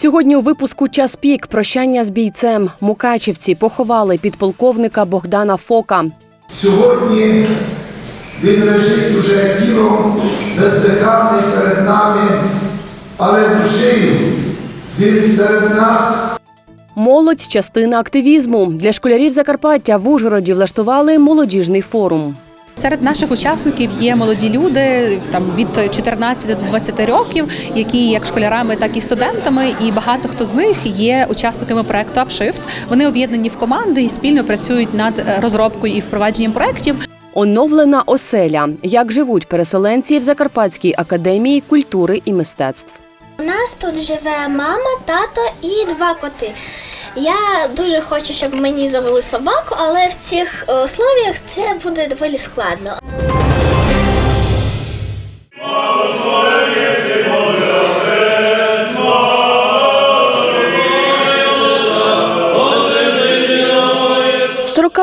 Сьогодні у випуску час пік прощання з бійцем. Мукачівці поховали підполковника Богдана Фока. Сьогодні він лежить уже тілом бездиханний перед нами, але душею він серед нас. Молодь частина активізму для школярів Закарпаття в Ужгороді влаштували молодіжний форум. Серед наших учасників є молоді люди там від 14 до 20 років, які як школярами, так і студентами. І багато хто з них є учасниками проекту Upshift. Вони об'єднані в команди і спільно працюють над е, розробкою і впровадженням проектів. Оновлена оселя. Як живуть переселенці в Закарпатській академії культури і мистецтв. У нас тут живе мама, тато і два коти. Я дуже хочу, щоб мені завели собаку, але в цих е, условіях це буде доволі складно. –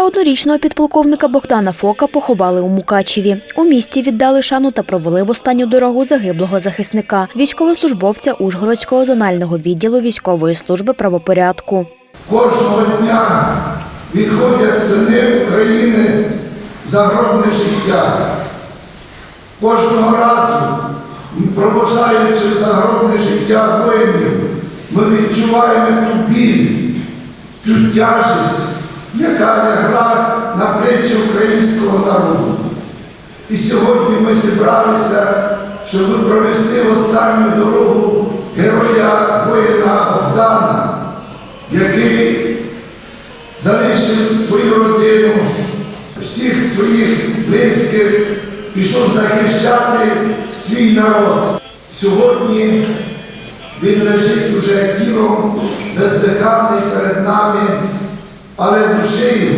41-річного підполковника Богдана Фока поховали у Мукачеві. У місті віддали шану та провели в останню дорогу загиблого захисника, військовослужбовця Ужгородського зонального відділу військової служби правопорядку. Кожного дня відходять сини України в загробне життя. Кожного разу, провожаючи загробне життя воїнів, ми відчуваємо ту біль, ту тяжесть, яка лягла на плечі українського народу. І сьогодні ми зібралися, щоб провести в останню дорогу героя воїна Богдана, який залишив свою родину, всіх своїх близьких, пішов захищати свій народ. Сьогодні він лежить уже тілом бездиханний перед нами, але душею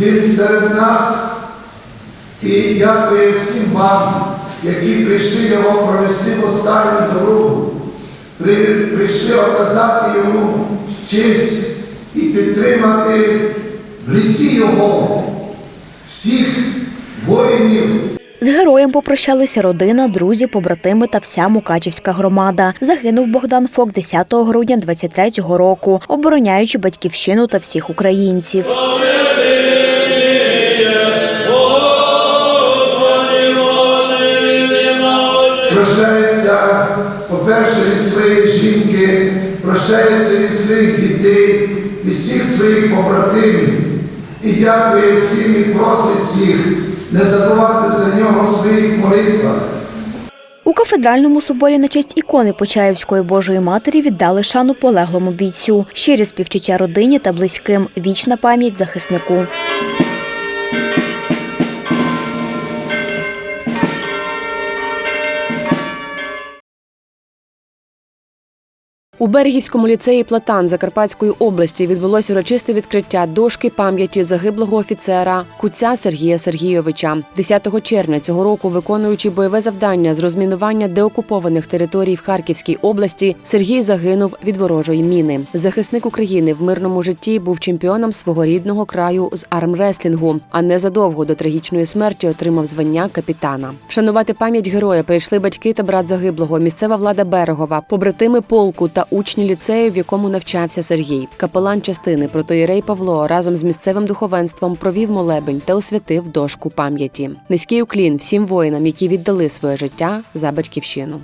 він серед нас. І дякую всім вам, які прийшли його провести останню дорогу, прийшли оказати йому честь і підтримати в ліці його всіх воїнів. З героєм попрощалися родина, друзі, побратими та вся Мукачівська громада. Загинув Богдан Фок 10 грудня 23-го року, обороняючи батьківщину та всіх українців. Прощається, по-перше, від своєї жінки, прощається від своїх дітей, від всіх своїх побратимів. І дякує всім і просить всіх не забувати за нього в своїх молитвах. У кафедральному соборі на честь ікони Почаївської Божої Матері віддали шану полеглому бійцю. Щирі співчуття родині та близьким. Вічна пам'ять захиснику. У Берегівському ліцеї Платан Закарпатської області відбулось урочисте відкриття дошки пам'яті загиблого офіцера Куця Сергія Сергійовича. 10 червня цього року, виконуючи бойове завдання з розмінування деокупованих територій в Харківській області, Сергій загинув від ворожої міни. Захисник України в мирному житті був чемпіоном свого рідного краю з армреслінгу, а незадовго до трагічної смерті отримав звання капітана. Вшанувати пам'ять героя прийшли батьки та брат загиблого, місцева влада Берегова, побратими полку та учні ліцею, в якому навчався Сергій. Капелан частини протоєрей Павло разом з місцевим духовенством провів молебень та освятив дошку пам'яті. Низький уклін всім воїнам, які віддали своє життя за батьківщину.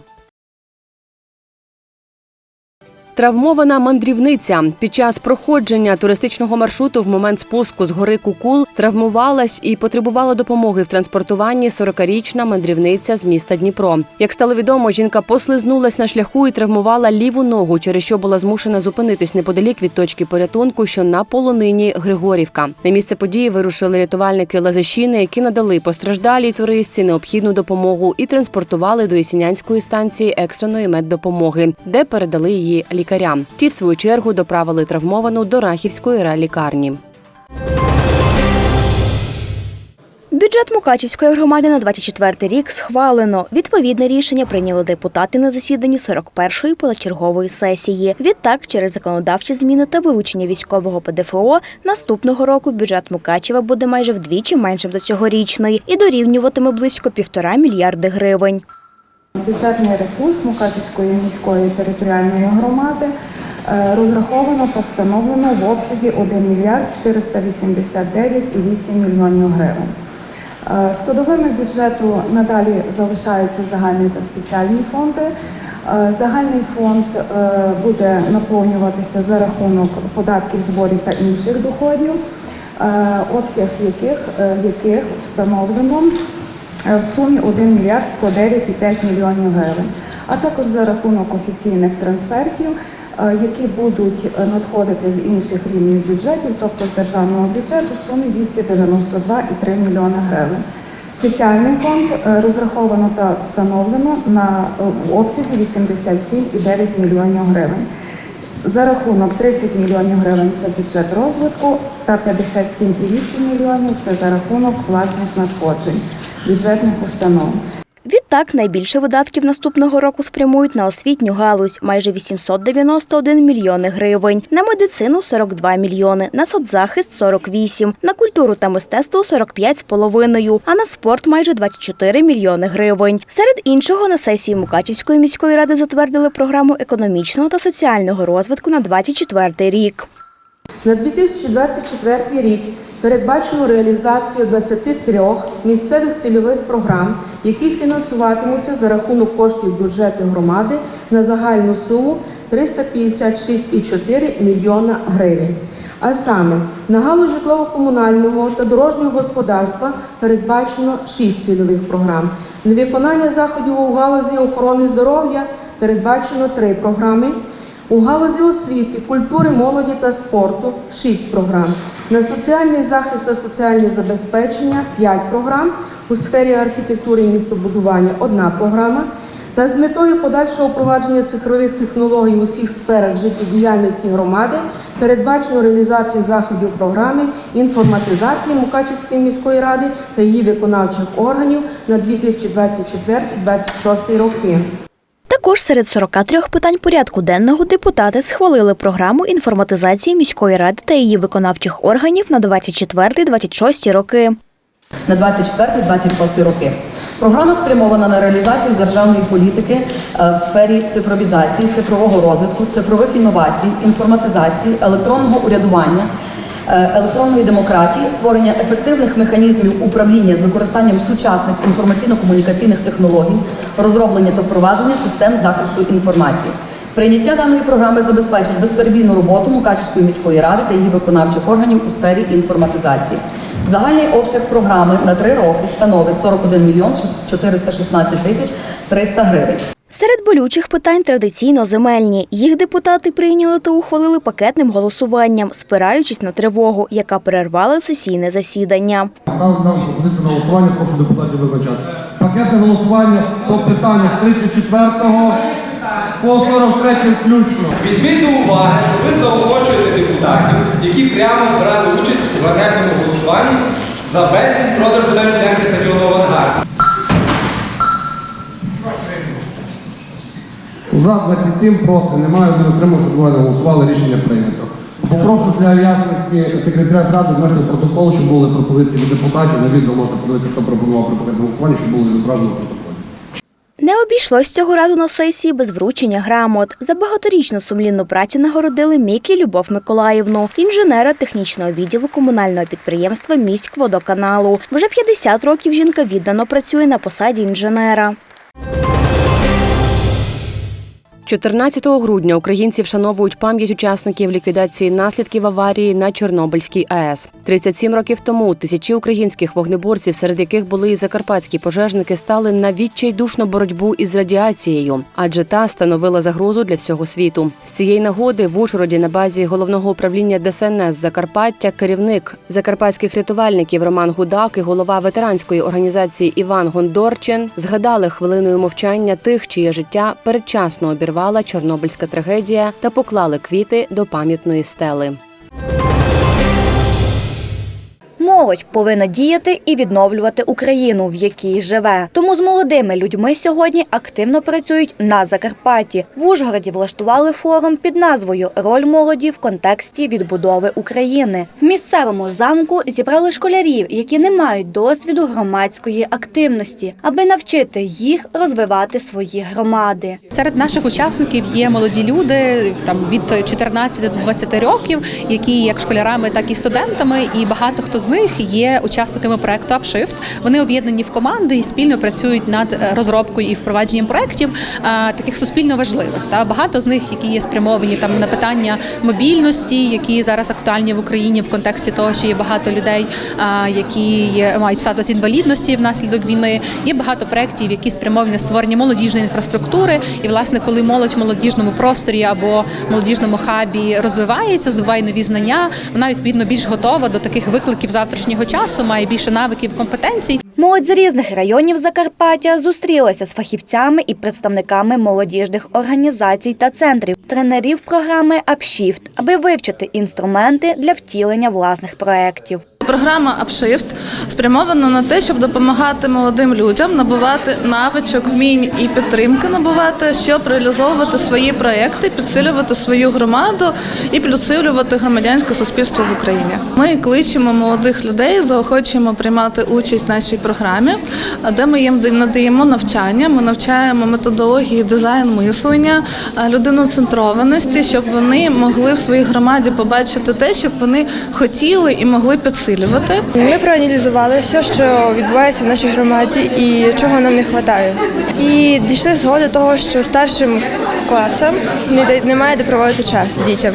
Травмована мандрівниця під час проходження туристичного маршруту в момент спуску з гори Кукул травмувалась і потребувала допомоги в транспортуванні 40-річна мандрівниця з міста Дніпро. Як стало відомо, жінка послизнулась на шляху і травмувала ліву ногу, через що була змушена зупинитись неподалік від точки порятунку, що на полонині Григорівка. На місце події вирушили рятувальники Лазищини, які надали постраждалій туристці необхідну допомогу і транспортували до Ісінянської станції екстреної меддопомоги, де передали її лікарям. Ті, в свою чергу, доправили травмовану до Рахівської райлікарні. Бюджет Мукачівської громади на 24 рік схвалено. Відповідне рішення прийняли депутати на засіданні 41-ї позачергової сесії. Відтак, через законодавчі зміни та вилучення військового ПДФО, наступного року бюджет Мукачева буде майже вдвічі меншим за цьогорічний і дорівнюватиме близько півтора мільярди гривень. Бюджетний ресурс Мукачівської міської територіальної громади е, розраховано та встановлено в обсязі 1 мільярд 489,8 мільйонів гривень. Е, Складовими бюджету надалі залишаються загальні та спеціальні фонди. Е, Загальний фонд е, буде наповнюватися за рахунок податків, зборів та інших доходів, е, обсяг яких, е, яких встановлено е, в сумі 1 мільярд 109,5 мільйонів гривень, а також за рахунок офіційних трансфертів, е, які будуть е, надходити з інших рівнів бюджетів, тобто з державного бюджету, в сумі 292,3 мільйона гривень. Спеціальний фонд е, розраховано та встановлено на е, обсязі 87,9 мільйонів гривень. За рахунок 30 мільйонів гривень це бюджет розвитку та 57,8 мільйонів це за рахунок власних надходжень бюджетних установ. Відтак найбільше видатків наступного року спрямують на освітню галузь майже 891 мільйони гривень, на медицину 42 мільйони, на соцзахист 48, на культуру та мистецтво 45,5, а на спорт майже 24 мільйони гривень. Серед іншого на сесії Мукачівської міської ради затвердили програму економічного та соціального розвитку на 24 рік. На 2024 рік передбачено реалізацію 23 місцевих цільових програм, які фінансуватимуться за рахунок коштів бюджету громади на загальну суму 356,4 мільйона гривень. А саме на галузь житлово-комунального та дорожнього господарства передбачено 6 цільових програм. На виконання заходів у галузі охорони здоров'я передбачено 3 програми. У галузі освіти, культури, молоді та спорту 6 програм. На соціальний захист та соціальне забезпечення 5 програм. У сфері архітектури і містобудування одна програма. Та з метою подальшого впровадження цифрових технологій у всіх сферах життєдіяльності громади передбачено реалізацію заходів програми інформатизації Мукачівської міської ради та її виконавчих органів на 2024-2026 роки. Також серед 43 питань порядку денного депутати схвалили програму інформатизації міської ради та її виконавчих органів на 24-26 роки. на 24-26 роки. Програма спрямована на реалізацію державної політики е, в сфері цифровізації, цифрового розвитку, цифрових інновацій, інформатизації, електронного урядування, електронної демократії, створення ефективних механізмів управління з використанням сучасних інформаційно-комунікаційних технологій, розроблення та впровадження систем захисту інформації. Прийняття даної програми забезпечить безперебійну роботу Мукачівської міської ради та її виконавчих органів у сфері інформатизації. Загальний обсяг програми на три роки становить 41 мільйон 416 тисяч 300 гривень. Серед болючих питань традиційно земельні. Їх депутати прийняли та ухвалили пакетним голосуванням, спираючись на тривогу, яка перервала сесійне засідання. Ставлю на пропозицію на голосування, прошу депутатів визначатися. Пакетне голосування по питаннях з 34 по 43 включно. Візьміть до уваги, що ви заохочуєте депутатів, які прямо брали участь у ганебному голосуванні за безцінь продаж земельної ділянки стадіону «Авангард». За 27 проти, немає, один утримався, двоє голосували, рішення прийнято. Попрошу для ясності секретаря ради внести протокол, щоб були пропозиції від депутатів. На відео можна подивитися, хто пропонував при пакетному голосуванні, щоб було відображено в протоколі. Не обійшлось цього разу на сесії без вручення грамот. За багаторічну сумлінну працю нагородили Мікі Любов Миколаївну, інженера технічного відділу комунального підприємства міськводоканалу. Вже 50 років жінка віддано працює на посаді інженера. 14 грудня українці вшановують пам'ять учасників ліквідації наслідків аварії на Чорнобильській АЕС. 37 років тому тисячі українських вогнеборців, серед яких були і закарпатські пожежники, стали на відчайдушну боротьбу із радіацією, адже та становила загрозу для всього світу. З цієї нагоди в Ужгороді на базі головного управління ДСНС Закарпаття керівник закарпатських рятувальників Роман Гудак і голова ветеранської організації Іван Гондорчин згадали хвилиною мовчання тих, чиє життя передчасно обірвала Чорнобильська трагедія та поклали квіти до пам'ятної стели. Молодь повинна діяти і відновлювати Україну, в якій живе. Тому з молодими людьми сьогодні активно працюють на Закарпатті. В Ужгороді влаштували форум під назвою Роль молоді в контексті відбудови України. В місцевому замку зібрали школярів, які не мають досвіду громадської активності, аби навчити їх розвивати свої громади. Серед наших учасників є молоді люди там від 14 до 20 років, які як школярами, так і студентами, і багато хто з них є учасниками проекту Upshift. Вони об'єднані в команди і спільно працюють над е, розробкою і впровадженням проектів таких суспільно важливих. Та багато з них, які є спрямовані там на питання мобільності, які зараз актуальні в Україні в контексті того, що є багато людей, які мають статус інвалідності внаслідок війни. Є багато проєктів, які спрямовані на створення молодіжної інфраструктури. І власне, коли молодь в молодіжному просторі або молодіжному хабі розвивається, здобуває нові знання, вона відповідно більш готова до таких викликів завтрашнього часу, має більше навиків, компетенцій. Молодь з різних районів Закарпаття зустрілася з фахівцями і представниками молодіжних організацій та центрів, тренерів програми «Апшіфт», аби вивчити інструменти для втілення власних проєктів. Програма Upshift спрямована на те, щоб допомагати молодим людям набувати навичок, вмінь і підтримки набувати, щоб реалізовувати свої проекти, підсилювати свою громаду і підсилювати громадянське суспільство в Україні. Ми кличемо молодих людей, заохочуємо приймати участь в нашій програмі, де ми їм надаємо навчання. Ми навчаємо методології дизайн мислення, людиноцентрованості, щоб вони могли в своїй громаді побачити те, щоб вони хотіли і могли підсилювати. Ми проаналізували все, що відбувається в нашій громаді і чого нам не вистачає. І дійшли згоди того, що старшим класам немає де проводити час дітям.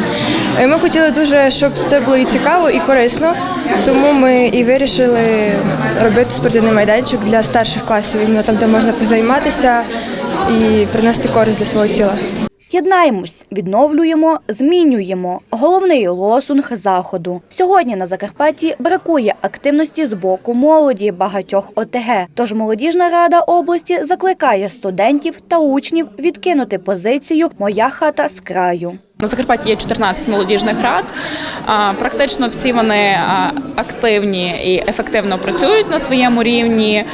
Ми хотіли дуже, щоб це було і цікаво, і корисно, тому ми і вирішили робити спортивний майданчик для старших класів, іменно там, де можна позайматися і принести користь для свого тіла. Єднаємось, відновлюємо, змінюємо. Головний лозунг заходу. Сьогодні на Закарпатті бракує активності з боку молоді багатьох ОТГ. Тож молодіжна рада області закликає студентів та учнів відкинути позицію Моя хата з краю. На Закарпатті є 14 молодіжних рад. Практично всі вони активні і ефективно працюють на своєму рівні.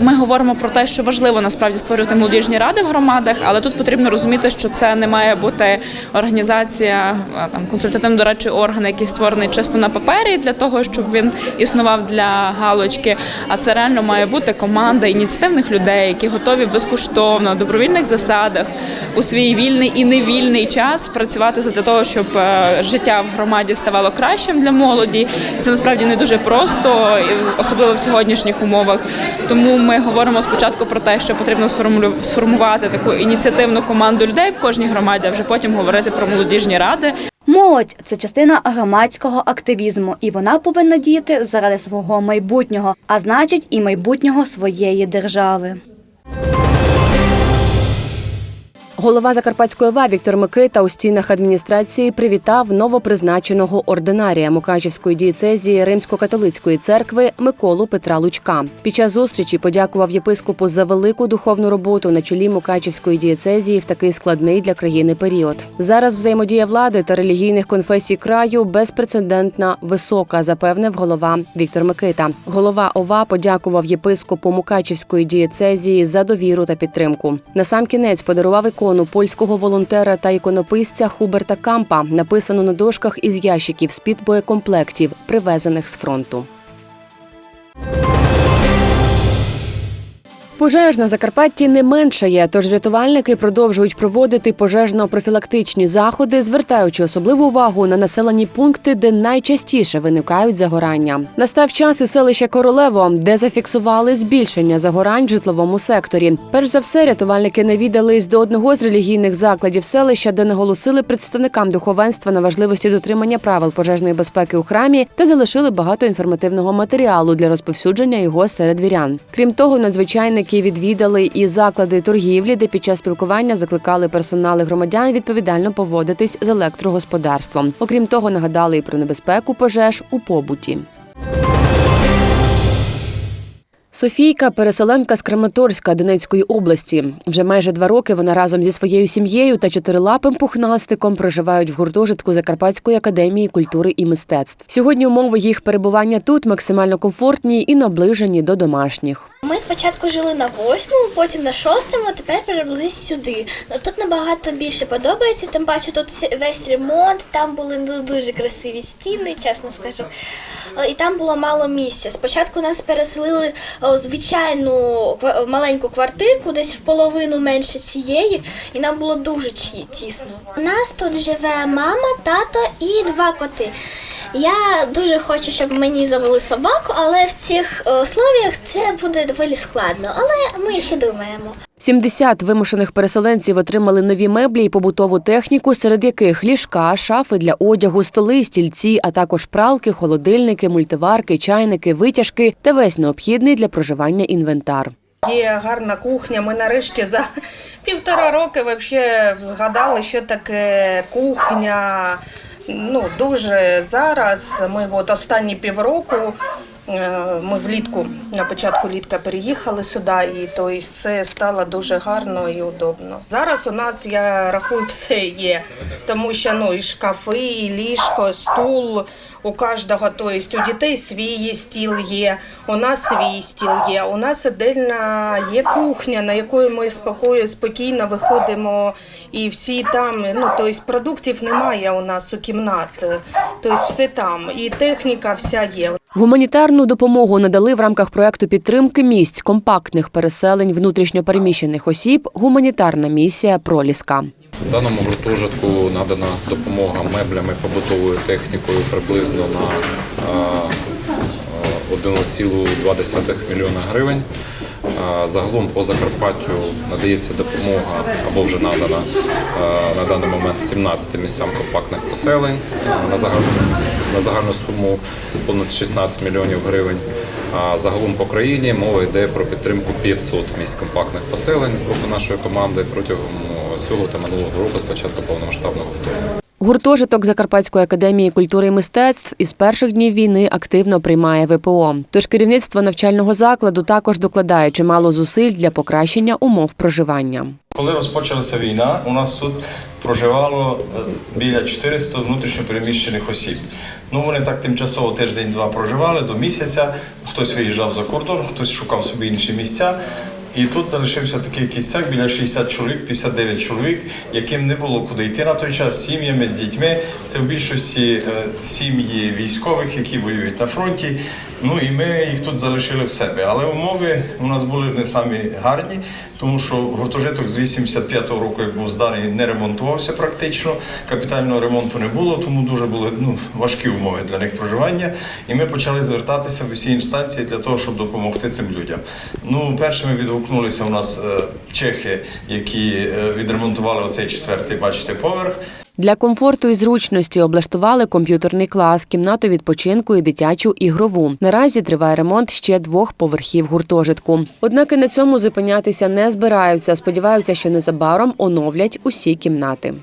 Ми говоримо про те, що важливо насправді створювати молодіжні ради в громадах, але тут потрібно розуміти, що це не має бути організація, там консультативно-дорадчий орган, який створений чисто на папері для того, щоб він існував для галочки. А це реально має бути команда ініціативних людей, які готові безкоштовно добровільних засадах у свій вільний і невільний час працювати для того, щоб е, життя в громаді ставало кращим для молоді. Це насправді не дуже просто, особливо в сьогоднішніх умовах. Тому ми говоримо спочатку про те, що потрібно сформувати таку ініціативну команду людей в кожній громаді, а вже потім говорити про молодіжні ради. Молодь це частина громадського активізму, і вона повинна діяти заради свого майбутнього, а значить, і майбутнього своєї держави. Голова Закарпатської ОВА Віктор Микита у стінах адміністрації привітав новопризначеного ординарія Мукачівської дієцезії Римсько-католицької церкви Миколу Петра Лучка. Під час зустрічі подякував єпископу за велику духовну роботу на чолі Мукачівської дієцезії в такий складний для країни період. Зараз взаємодія влади та релігійних конфесій краю безпрецедентна висока, запевнив голова Віктор Микита. Голова ОВА подякував єпископу Мукачівської дієцезії за довіру та підтримку. Насамкінець подарував ікону польського волонтера та іконописця Хуберта Кампа, написану на дошках із ящиків з-під боєкомплектів, привезених з фронту. Пожеж на Закарпатті не меншає, тож рятувальники продовжують проводити пожежно-профілактичні заходи, звертаючи особливу увагу на населені пункти, де найчастіше виникають загорання. Настав час і селище Королево, де зафіксували збільшення загорань в житловому секторі. Перш за все, рятувальники навідались до одного з релігійних закладів селища, де наголосили представникам духовенства на важливості дотримання правил пожежної безпеки у храмі та залишили багато інформативного матеріалу для розповсюдження його серед вірян. Крім того, надзвичайники відвідали і заклади торгівлі, де під час спілкування закликали персонали громадян відповідально поводитись з електрогосподарством. Окрім того, нагадали і про небезпеку пожеж у побуті. Софійка переселенка з Краматорська Донецької області. Вже майже два роки вона разом зі своєю сім'єю та чотирилапим пухнастиком проживають в гуртожитку Закарпатської академії культури і мистецтв. Сьогодні умови їх перебування тут максимально комфортні і наближені до домашніх. Ми спочатку жили на восьмому, потім на шостому, а тепер перебрались сюди. Ну, Тут набагато більше подобається, тим паче тут весь ремонт, там були ну, дуже красиві стіни, чесно скажу. Е, І там було мало місця. Спочатку нас переселили у звичайну маленьку квартирку, десь в половину менше цієї, і нам було дуже тісно. У нас тут живе мама, тато і два коти. Я дуже хочу, щоб мені завели собаку, але в цих условіях це буде доволі складно. Але ми ще думаємо. 70 вимушених переселенців отримали нові меблі і побутову техніку, серед яких ліжка, шафи для одягу, столи, стільці, а також пралки, холодильники, мультиварки, чайники, витяжки та весь необхідний для проживання інвентар. Є гарна кухня. Ми нарешті за півтора роки вообще згадали, що таке кухня. Ну, дуже зараз. Ми от останні півроку. Е, Ми влітку на початку літка переїхали сюди, і то есть, це стало дуже гарно і удобно. Зараз у нас я рахую все є, тому що ну і шкафи, і ліжко, стул у кожного. То есть, у дітей свій стіл є, у нас свій стіл є. У нас отдельна є кухня, на якої ми спокою, спокійно виходимо, і всі там. Ну то есть, продуктів немає у нас у кімнат. Тобто все там, і техніка вся є. Гуманітарну допомогу надали в рамках проекту підтримки місць компактних переселень внутрішньопереміщених осіб гуманітарна місія Проліска. В даному гуртожитку надана допомога меблями, побутовою технікою приблизно на е, е, 1,2 мільйона гривень. Загалом по Закарпаттю надається допомога або вже надана на даний момент 17 місцям компактних поселень на загальну, на загальну суму понад 16 мільйонів гривень. А загалом по країні мова йде про підтримку 500 місць компактних поселень з боку нашої команди протягом ну, цього та минулого року з початку повномасштабного вторгнення. Гуртожиток Закарпатської академії культури і мистецтв із перших днів війни активно приймає ВПО. Тож керівництво навчального закладу також докладає чимало зусиль для покращення умов проживання. Коли розпочалася війна, у нас тут проживало е, біля 400 внутрішньопереміщених осіб. Ну вони так тимчасово тиждень-два проживали до місяця. Хтось виїжджав за кордон, хтось шукав собі інші місця. І тут залишився такий кістяк біля 60 чоловік, 59 чоловік, яким не було куди йти на той час сім'ями, з дітьми. Це в більшості е, сім'ї військових, які воюють на фронті. Ну і ми їх тут залишили в себе. Але умови у нас були не самі гарні, тому що гуртожиток з 85-го року, як був зданий, не ремонтувався практично. Капітального ремонту не було, тому дуже були ну, важкі умови для них проживання. І ми почали звертатися в усі інстанції для того, щоб допомогти цим людям. Ну, першими відгукнулися у нас е, чехи, які е, відремонтували оцей четвертий, бачите, поверх. Для комфорту і зручності облаштували комп'ютерний клас, кімнату відпочинку і дитячу ігрову. Наразі триває ремонт ще двох поверхів гуртожитку. Однак і на цьому зупинятися не збираються. Сподіваються, що незабаром оновлять усі кімнати.